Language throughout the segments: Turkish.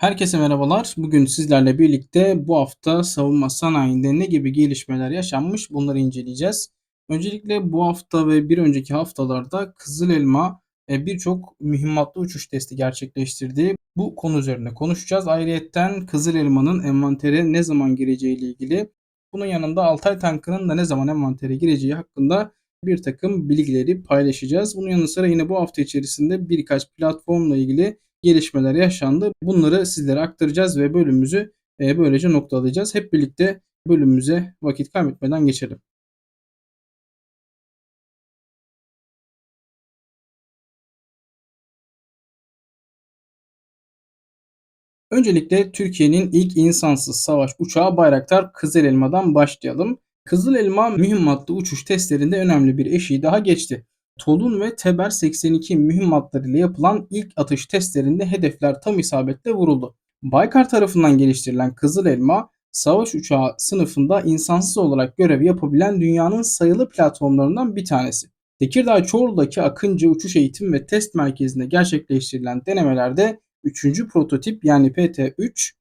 Herkese merhabalar. Bugün sizlerle birlikte bu hafta savunma sanayinde ne gibi gelişmeler yaşanmış bunları inceleyeceğiz. Öncelikle bu hafta ve bir önceki haftalarda Kızıl Elma e, birçok mühimmatlı uçuş testi gerçekleştirdi. Bu konu üzerine konuşacağız. Ayrıyeten Kızıl Elma'nın envantere ne zaman gireceği ile ilgili bunun yanında Altay tankının da ne zaman envantere gireceği hakkında bir takım bilgileri paylaşacağız. Bunun yanı sıra yine bu hafta içerisinde birkaç platformla ilgili gelişmeler yaşandı. Bunları sizlere aktaracağız ve bölümümüzü e, böylece noktalayacağız. Hep birlikte bölümümüze vakit kaybetmeden geçelim. Öncelikle Türkiye'nin ilk insansız savaş uçağı Bayraktar Kızıl Elma'dan başlayalım. Kızıl Elma mühimmatlı uçuş testlerinde önemli bir eşiği daha geçti. Tolun ve Teber 82 mühimmatlarıyla yapılan ilk atış testlerinde hedefler tam isabetle vuruldu. Baykar tarafından geliştirilen Kızıl Elma, savaş uçağı sınıfında insansız olarak görev yapabilen dünyanın sayılı platformlarından bir tanesi. Tekirdağ Çorlu'daki Akıncı Uçuş Eğitim ve Test Merkezi'nde gerçekleştirilen denemelerde 3. prototip yani PT-3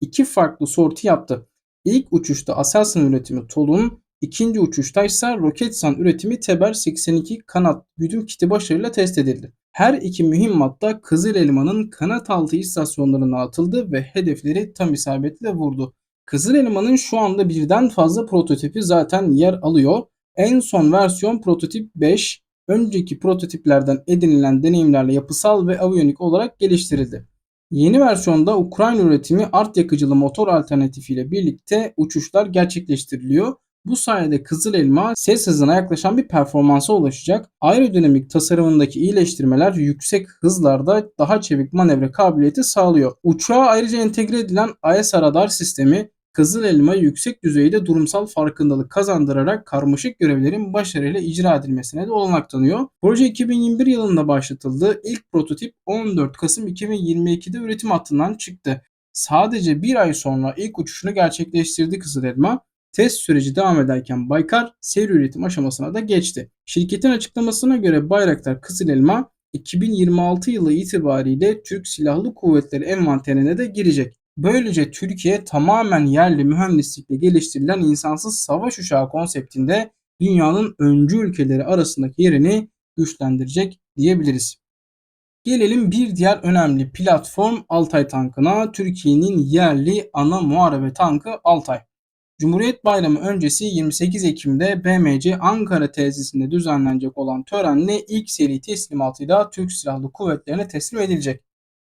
iki farklı sorti yaptı. İlk uçuşta Aselsan üretimi Tolun, İkinci uçuşta ise Roketsan üretimi Teber 82 kanat güdüm kiti başarıyla test edildi. Her iki mühimmatta Kızıl Elma'nın kanat altı istasyonlarına atıldı ve hedefleri tam isabetle vurdu. Kızıl Elma'nın şu anda birden fazla prototipi zaten yer alıyor. En son versiyon prototip 5, önceki prototiplerden edinilen deneyimlerle yapısal ve aviyonik olarak geliştirildi. Yeni versiyonda Ukrayna üretimi art yakıcılı motor alternatifiyle birlikte uçuşlar gerçekleştiriliyor bu sayede Kızıl Elma ses hızına yaklaşan bir performansa ulaşacak. Aerodinamik tasarımındaki iyileştirmeler yüksek hızlarda daha çevik manevra kabiliyeti sağlıyor. Uçağa ayrıca entegre edilen IS radar sistemi Kızıl Elma yüksek düzeyde durumsal farkındalık kazandırarak karmaşık görevlerin başarıyla icra edilmesine de olanak tanıyor. Proje 2021 yılında başlatıldı. İlk prototip 14 Kasım 2022'de üretim hattından çıktı. Sadece bir ay sonra ilk uçuşunu gerçekleştirdi Kızıl Elma. Test süreci devam ederken Baykar seri üretim aşamasına da geçti. Şirketin açıklamasına göre Bayraktar Kızıl Elma 2026 yılı itibariyle Türk Silahlı Kuvvetleri envanterine de girecek. Böylece Türkiye tamamen yerli mühendislikle geliştirilen insansız savaş uçağı konseptinde dünyanın öncü ülkeleri arasındaki yerini güçlendirecek diyebiliriz. Gelelim bir diğer önemli platform Altay tankına. Türkiye'nin yerli ana muharebe tankı Altay. Cumhuriyet Bayramı öncesi 28 Ekim'de BMC Ankara tesisinde düzenlenecek olan törenle ilk seri teslimatıyla Türk Silahlı Kuvvetleri'ne teslim edilecek.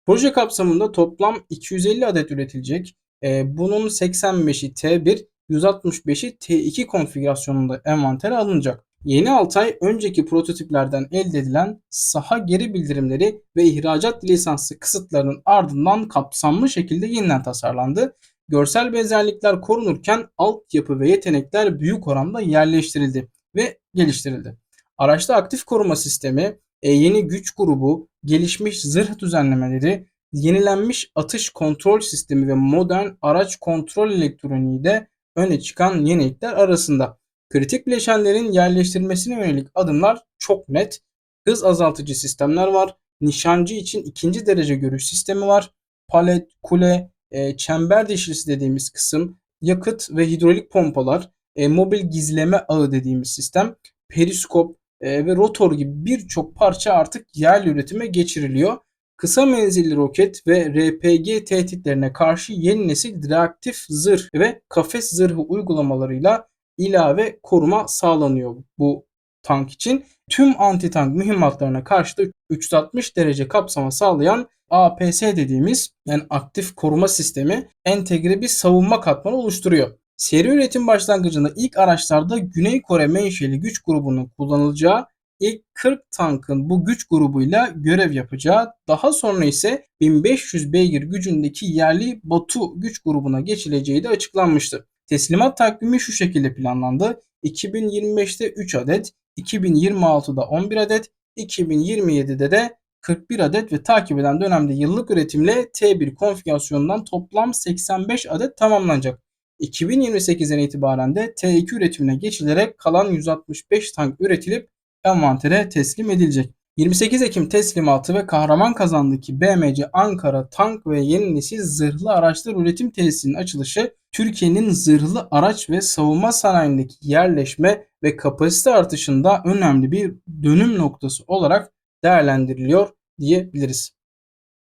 Proje kapsamında toplam 250 adet üretilecek. Ee, bunun 85'i T1, 165'i T2 konfigürasyonunda envantere alınacak. Yeni Altay önceki prototiplerden elde edilen saha geri bildirimleri ve ihracat lisanslı kısıtlarının ardından kapsamlı şekilde yeniden tasarlandı Görsel benzerlikler korunurken altyapı ve yetenekler büyük oranda yerleştirildi ve geliştirildi. Araçta aktif koruma sistemi, e, yeni güç grubu, gelişmiş zırh düzenlemeleri, yenilenmiş atış kontrol sistemi ve modern araç kontrol elektroniği de öne çıkan yenilikler arasında. Kritik bileşenlerin yerleştirilmesine yönelik adımlar çok net. Hız azaltıcı sistemler var. Nişancı için ikinci derece görüş sistemi var. Palet, kule, e, çember dişlisi dediğimiz kısım, yakıt ve hidrolik pompalar, e, mobil gizleme ağı dediğimiz sistem, periskop e, ve rotor gibi birçok parça artık yerli üretime geçiriliyor. Kısa menzilli roket ve RPG tehditlerine karşı yeni nesil reaktif zırh ve kafes zırhı uygulamalarıyla ilave koruma sağlanıyor bu tank için. Tüm anti tank mühimmatlarına karşı da 360 derece kapsama sağlayan APS dediğimiz yani aktif koruma sistemi entegre bir savunma katmanı oluşturuyor. Seri üretim başlangıcında ilk araçlarda Güney Kore menşeli güç grubunun kullanılacağı ilk 40 tankın bu güç grubuyla görev yapacağı, daha sonra ise 1500 beygir gücündeki yerli Batu güç grubuna geçileceği de açıklanmıştı. Teslimat takvimi şu şekilde planlandı. 2025'te 3 adet, 2026'da 11 adet, 2027'de de 41 adet ve takip eden dönemde yıllık üretimle T1 konfigürasyonundan toplam 85 adet tamamlanacak. 2028'den itibaren de T2 üretimine geçilerek kalan 165 tank üretilip envantere teslim edilecek. 28 Ekim teslimatı ve kahraman kazandaki BMC Ankara tank ve yeni nesil zırhlı araçlar üretim tesisinin açılışı Türkiye'nin zırhlı araç ve savunma sanayindeki yerleşme ve kapasite artışında önemli bir dönüm noktası olarak değerlendiriliyor diyebiliriz.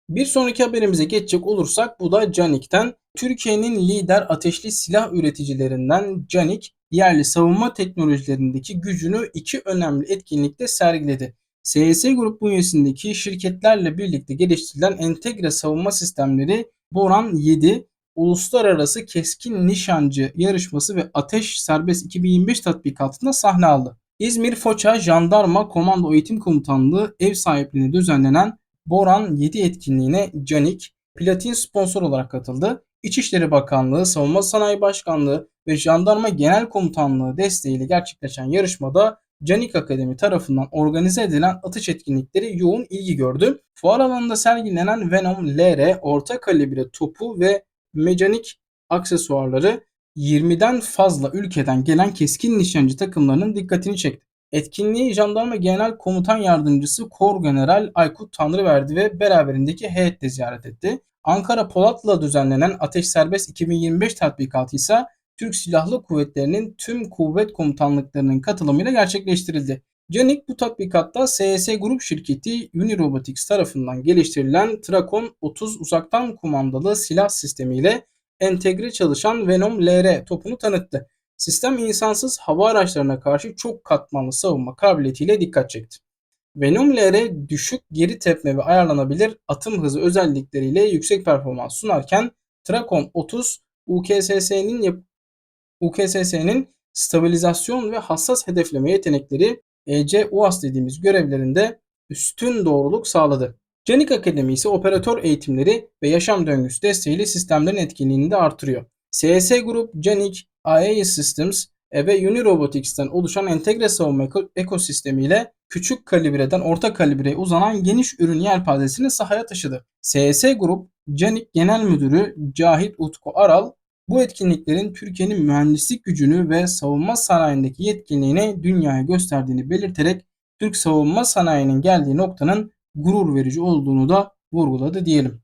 Bir sonraki haberimize geçecek olursak bu da Canik'ten. Türkiye'nin lider ateşli silah üreticilerinden Canik, yerli savunma teknolojilerindeki gücünü iki önemli etkinlikte sergiledi. SES Grup bünyesindeki şirketlerle birlikte geliştirilen entegre savunma sistemleri Boran 7 Uluslararası Keskin Nişancı Yarışması ve Ateş Serbest 2025 tatbikatında sahne aldı. İzmir Foça Jandarma Komando Eğitim Komutanlığı ev sahipliğinde düzenlenen Boran 7 etkinliğine Canik platin sponsor olarak katıldı. İçişleri Bakanlığı, Savunma Sanayi Başkanlığı ve Jandarma Genel Komutanlığı desteğiyle gerçekleşen yarışmada Canik Akademi tarafından organize edilen atış etkinlikleri yoğun ilgi gördü. Fuar alanında sergilenen Venom LR orta kalibre topu ve mekanik aksesuarları 20'den fazla ülkeden gelen keskin nişancı takımlarının dikkatini çekti. Etkinliği Jandarma Genel Komutan Yardımcısı Kor General Aykut Tanrıverdi ve beraberindeki heyetle ziyaret etti. Ankara Polatlı'da düzenlenen Ateş Serbest 2025 tatbikatı ise Türk Silahlı Kuvvetleri'nin tüm kuvvet komutanlıklarının katılımıyla gerçekleştirildi. Canik bu tatbikatta SES Grup şirketi Unirobotics tarafından geliştirilen Trakon 30 uzaktan kumandalı silah sistemiyle entegre çalışan Venom LR topunu tanıttı. Sistem insansız hava araçlarına karşı çok katmanlı savunma kabiliyetiyle dikkat çekti. Venom LR düşük geri tepme ve ayarlanabilir atım hızı özellikleriyle yüksek performans sunarken Trakon 30 UKSS'nin UKSS'nin stabilizasyon ve hassas hedefleme yetenekleri EC-UAS dediğimiz görevlerinde üstün doğruluk sağladı. Canik Akademi ise operatör eğitimleri ve yaşam döngüsü desteğiyle sistemlerin etkinliğini de artırıyor. CS Group, Canik, IA Systems ve Unirobotics'ten oluşan entegre savunma ekosistemiyle küçük kalibreden orta kalibreye uzanan geniş ürün yelpazesini sahaya taşıdı. CS Group, Canik Genel Müdürü Cahit Utku Aral, bu etkinliklerin Türkiye'nin mühendislik gücünü ve savunma sanayindeki yetkinliğini dünyaya gösterdiğini belirterek Türk savunma sanayinin geldiği noktanın gurur verici olduğunu da vurguladı diyelim.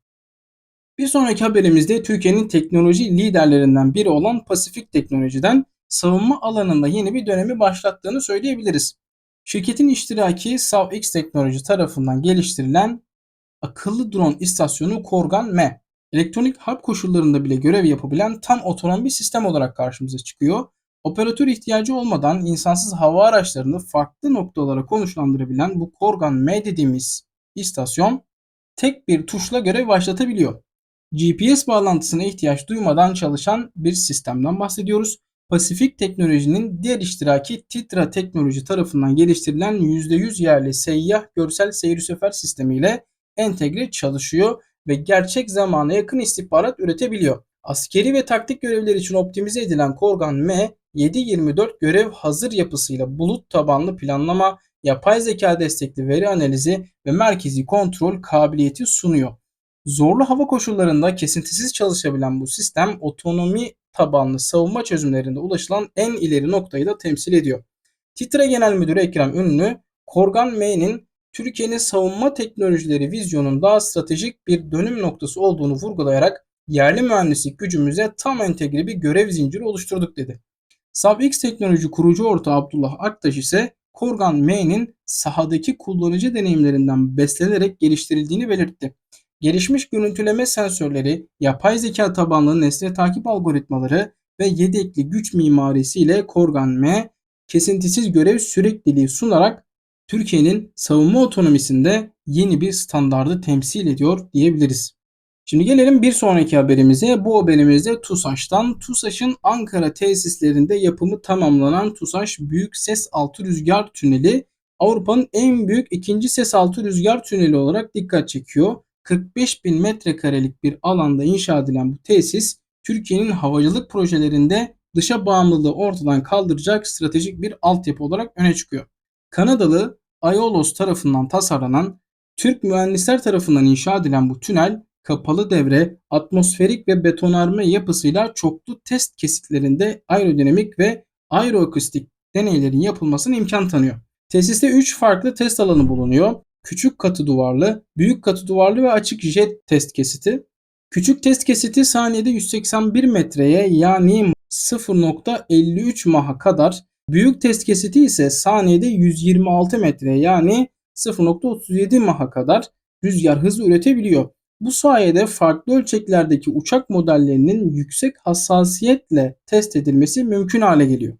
Bir sonraki haberimizde Türkiye'nin teknoloji liderlerinden biri olan Pasifik Teknoloji'den savunma alanında yeni bir dönemi başlattığını söyleyebiliriz. Şirketin iştiraki SavX Teknoloji tarafından geliştirilen akıllı drone istasyonu Korgan M elektronik harp koşullarında bile görev yapabilen tam otonom bir sistem olarak karşımıza çıkıyor. Operatör ihtiyacı olmadan insansız hava araçlarını farklı noktalara konuşlandırabilen bu Korgan M dediğimiz istasyon tek bir tuşla görev başlatabiliyor. GPS bağlantısına ihtiyaç duymadan çalışan bir sistemden bahsediyoruz. Pasifik Teknoloji'nin diğer iştiraki Titra Teknoloji tarafından geliştirilen %100 yerli seyyah görsel seyir sefer sistemiyle entegre çalışıyor ve gerçek zamana yakın istihbarat üretebiliyor. Askeri ve taktik görevler için optimize edilen Korgan M 724 görev hazır yapısıyla bulut tabanlı planlama, yapay zeka destekli veri analizi ve merkezi kontrol kabiliyeti sunuyor. Zorlu hava koşullarında kesintisiz çalışabilen bu sistem otonomi tabanlı savunma çözümlerinde ulaşılan en ileri noktayı da temsil ediyor. Titre Genel Müdürü Ekrem Ünlü, Korgan M'nin Türkiye'nin savunma teknolojileri vizyonunda stratejik bir dönüm noktası olduğunu vurgulayarak yerli mühendislik gücümüze tam entegre bir görev zinciri oluşturduk dedi. SABX Teknoloji kurucu ortağı Abdullah Aktaş ise Korgan M'nin sahadaki kullanıcı deneyimlerinden beslenerek geliştirildiğini belirtti. Gelişmiş görüntüleme sensörleri, yapay zeka tabanlı nesne takip algoritmaları ve yedekli güç mimarisiyle Korgan M kesintisiz görev sürekliliği sunarak Türkiye'nin savunma otonomisinde yeni bir standardı temsil ediyor diyebiliriz. Şimdi gelelim bir sonraki haberimize. Bu haberimizde TUSAŞ'tan. TUSAŞ'ın Ankara tesislerinde yapımı tamamlanan TUSAŞ Büyük Ses Altı Rüzgar Tüneli Avrupa'nın en büyük ikinci ses altı rüzgar tüneli olarak dikkat çekiyor. 45 bin metrekarelik bir alanda inşa edilen bu tesis Türkiye'nin havacılık projelerinde dışa bağımlılığı ortadan kaldıracak stratejik bir altyapı olarak öne çıkıyor. Kanadalı Aiolos tarafından tasarlanan, Türk mühendisler tarafından inşa edilen bu tünel kapalı devre, atmosferik ve betonarme yapısıyla çoklu test kesitlerinde aerodinamik ve aeroakustik deneylerin yapılmasına imkan tanıyor. Tesiste 3 farklı test alanı bulunuyor. küçük katı duvarlı, büyük katı duvarlı ve açık jet test kesiti. Küçük test kesiti saniyede 181 metreye yani 0.53 maha kadar, büyük test kesiti ise saniyede 126 metre yani 0.37 maha kadar rüzgar hızı üretebiliyor. Bu sayede farklı ölçeklerdeki uçak modellerinin yüksek hassasiyetle test edilmesi mümkün hale geliyor.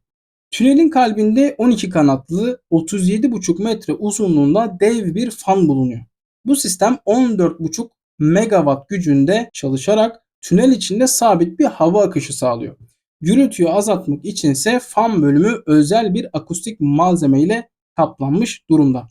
Tünelin kalbinde 12 kanatlı 37,5 metre uzunluğunda dev bir fan bulunuyor. Bu sistem 14,5 megawatt gücünde çalışarak tünel içinde sabit bir hava akışı sağlıyor. Gürültüyü azaltmak için ise fan bölümü özel bir akustik malzeme ile kaplanmış durumda.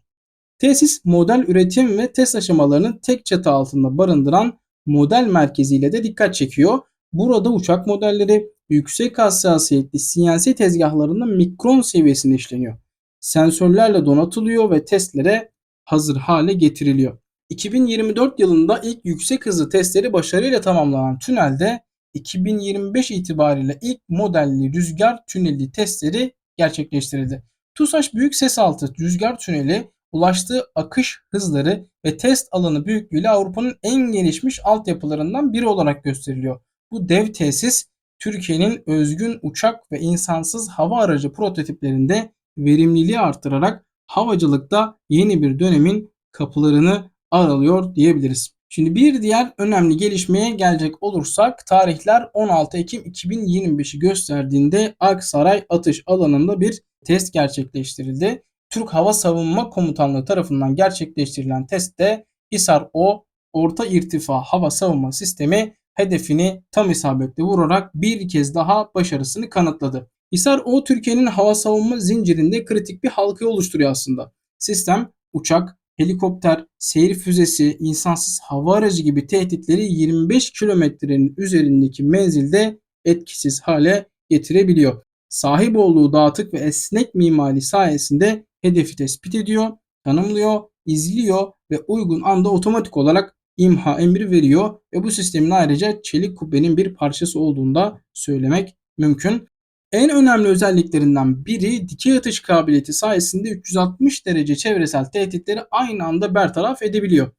Tesis model üretim ve test aşamalarını tek çatı altında barındıran model merkeziyle de dikkat çekiyor. Burada uçak modelleri yüksek hassasiyetli CNC tezgahlarında mikron seviyesinde işleniyor. Sensörlerle donatılıyor ve testlere hazır hale getiriliyor. 2024 yılında ilk yüksek hızlı testleri başarıyla tamamlanan tünelde 2025 itibariyle ilk modelli rüzgar tüneli testleri gerçekleştirildi. TUSAŞ Büyük Ses Altı Rüzgar Tüneli ulaştığı akış hızları ve test alanı büyüklüğüyle Avrupa'nın en gelişmiş altyapılarından biri olarak gösteriliyor. Bu dev tesis Türkiye'nin özgün uçak ve insansız hava aracı prototiplerinde verimliliği artırarak havacılıkta yeni bir dönemin kapılarını aralıyor diyebiliriz. Şimdi bir diğer önemli gelişmeye gelecek olursak tarihler 16 Ekim 2025'i gösterdiğinde Aksaray atış alanında bir test gerçekleştirildi. Türk Hava Savunma Komutanlığı tarafından gerçekleştirilen testte Hisar O orta irtifa hava savunma sistemi hedefini tam isabetle vurarak bir kez daha başarısını kanıtladı. Hisar O Türkiye'nin hava savunma zincirinde kritik bir halkayı oluşturuyor aslında. Sistem uçak, helikopter, seyir füzesi, insansız hava aracı gibi tehditleri 25 kilometrenin üzerindeki menzilde etkisiz hale getirebiliyor. Sahip olduğu dağıtık ve esnek mimari sayesinde hedefi tespit ediyor, tanımlıyor, izliyor ve uygun anda otomatik olarak imha emri veriyor ve bu sistemin ayrıca çelik kubbenin bir parçası olduğunu da söylemek mümkün. En önemli özelliklerinden biri dikey atış kabiliyeti sayesinde 360 derece çevresel tehditleri aynı anda bertaraf edebiliyor.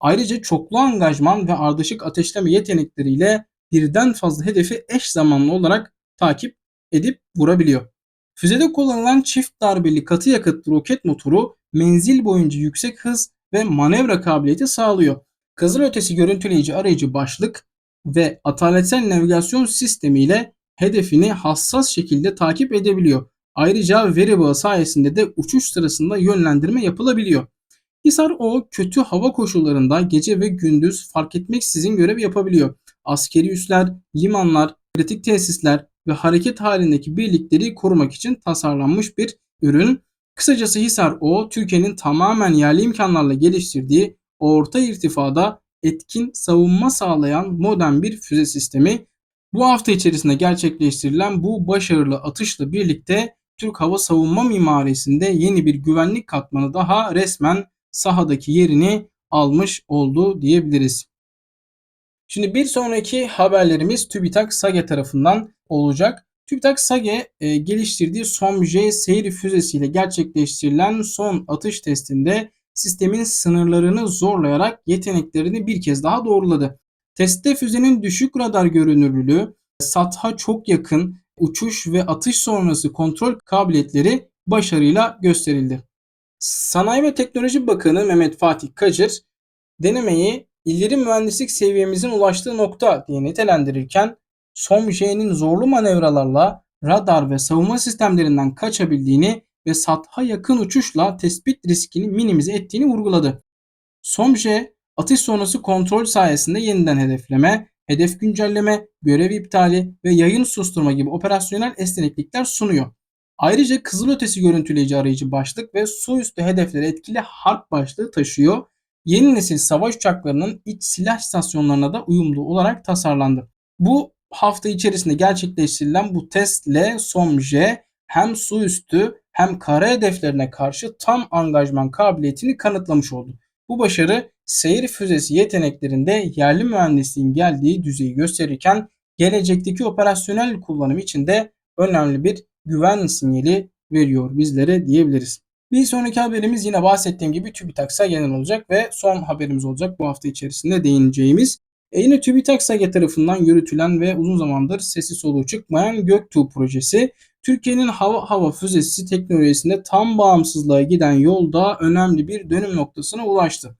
Ayrıca çoklu angajman ve ardışık ateşleme yetenekleriyle birden fazla hedefi eş zamanlı olarak takip edip vurabiliyor. Füzede kullanılan çift darbeli katı yakıtlı roket motoru menzil boyunca yüksek hız ve manevra kabiliyeti sağlıyor. Kızılötesi görüntüleyici arayıcı başlık ve ataletsel navigasyon sistemiyle hedefini hassas şekilde takip edebiliyor. Ayrıca veri bağı sayesinde de uçuş sırasında yönlendirme yapılabiliyor. Hisar O kötü hava koşullarında gece ve gündüz fark etmeksizin görev yapabiliyor. Askeri üsler, limanlar, kritik tesisler ve hareket halindeki birlikleri korumak için tasarlanmış bir ürün. Kısacası Hisar O, Türkiye'nin tamamen yerli imkanlarla geliştirdiği orta irtifada etkin savunma sağlayan modern bir füze sistemi. Bu hafta içerisinde gerçekleştirilen bu başarılı atışla birlikte Türk hava savunma mimarisinde yeni bir güvenlik katmanı daha resmen sahadaki yerini almış oldu diyebiliriz. Şimdi bir sonraki haberlerimiz TÜBİTAK SAGE tarafından olacak. TÜBİTAK SAGE e, geliştirdiği SOMJ seyir füzesiyle gerçekleştirilen son atış testinde sistemin sınırlarını zorlayarak yeteneklerini bir kez daha doğruladı. Testte füzenin düşük radar görünürlüğü, satha çok yakın uçuş ve atış sonrası kontrol kabiliyetleri başarıyla gösterildi. Sanayi ve Teknoloji Bakanı Mehmet Fatih Kacır denemeyi ileri mühendislik seviyemizin ulaştığı nokta diye nitelendirirken SOMJ'nin zorlu manevralarla radar ve savunma sistemlerinden kaçabildiğini ve satha yakın uçuşla tespit riskini minimize ettiğini vurguladı. SOMJ atış sonrası kontrol sayesinde yeniden hedefleme, hedef güncelleme, görev iptali ve yayın susturma gibi operasyonel esneklikler sunuyor. Ayrıca kızılötesi görüntüleyici arayıcı başlık ve su üstü hedeflere etkili harp başlığı taşıyor. Yeni nesil savaş uçaklarının iç silah istasyonlarına da uyumlu olarak tasarlandı. Bu hafta içerisinde gerçekleştirilen bu testle SOMJ hem su üstü hem kara hedeflerine karşı tam angajman kabiliyetini kanıtlamış oldu. Bu başarı seyir füzesi yeteneklerinde yerli mühendisliğin geldiği düzeyi gösterirken gelecekteki operasyonel kullanım için de önemli bir güven sinyali veriyor bizlere diyebiliriz. Bir sonraki haberimiz yine bahsettiğim gibi TÜBİTAK SAGE'den olacak ve son haberimiz olacak bu hafta içerisinde değineceğimiz. E yine TÜBİTAK tarafından yürütülen ve uzun zamandır sesi soluğu çıkmayan Göktuğ projesi Türkiye'nin hava hava füzesi teknolojisinde tam bağımsızlığa giden yolda önemli bir dönüm noktasına ulaştı.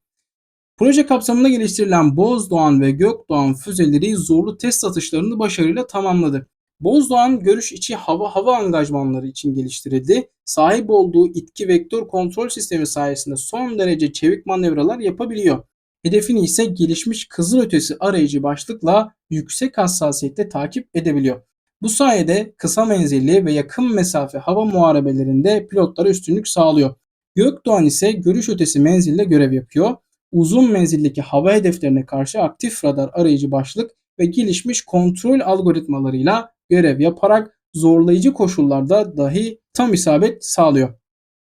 Proje kapsamında geliştirilen Bozdoğan ve Gökdoğan füzeleri zorlu test atışlarını başarıyla tamamladı. Bozdoğan görüş içi hava hava angajmanları için geliştirildi. Sahip olduğu itki vektör kontrol sistemi sayesinde son derece çevik manevralar yapabiliyor. Hedefini ise gelişmiş kızılötesi arayıcı başlıkla yüksek hassasiyette takip edebiliyor. Bu sayede kısa menzilli ve yakın mesafe hava muharebelerinde pilotlara üstünlük sağlıyor. Gökdoğan ise görüş ötesi menzilde görev yapıyor. Uzun menzildeki hava hedeflerine karşı aktif radar arayıcı başlık ve gelişmiş kontrol algoritmalarıyla görev yaparak zorlayıcı koşullarda dahi tam isabet sağlıyor.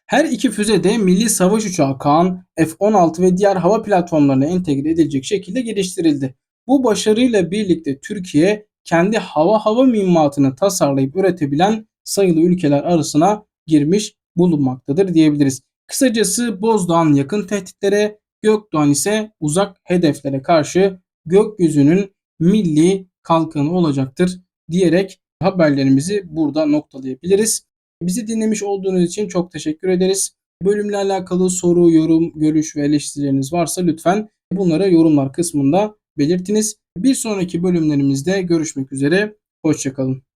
Her iki füze de milli savaş uçağı Kaan, F-16 ve diğer hava platformlarına entegre edilecek şekilde geliştirildi. Bu başarıyla birlikte Türkiye kendi hava hava mühimmatını tasarlayıp üretebilen sayılı ülkeler arasına girmiş bulunmaktadır diyebiliriz. Kısacası Bozdoğan yakın tehditlere, Gökdoğan ise uzak hedeflere karşı gökyüzünün milli kalkanı olacaktır diyerek haberlerimizi burada noktalayabiliriz. Bizi dinlemiş olduğunuz için çok teşekkür ederiz. Bölümle alakalı soru, yorum, görüş ve eleştirileriniz varsa lütfen bunları yorumlar kısmında belirtiniz. Bir sonraki bölümlerimizde görüşmek üzere. Hoşçakalın.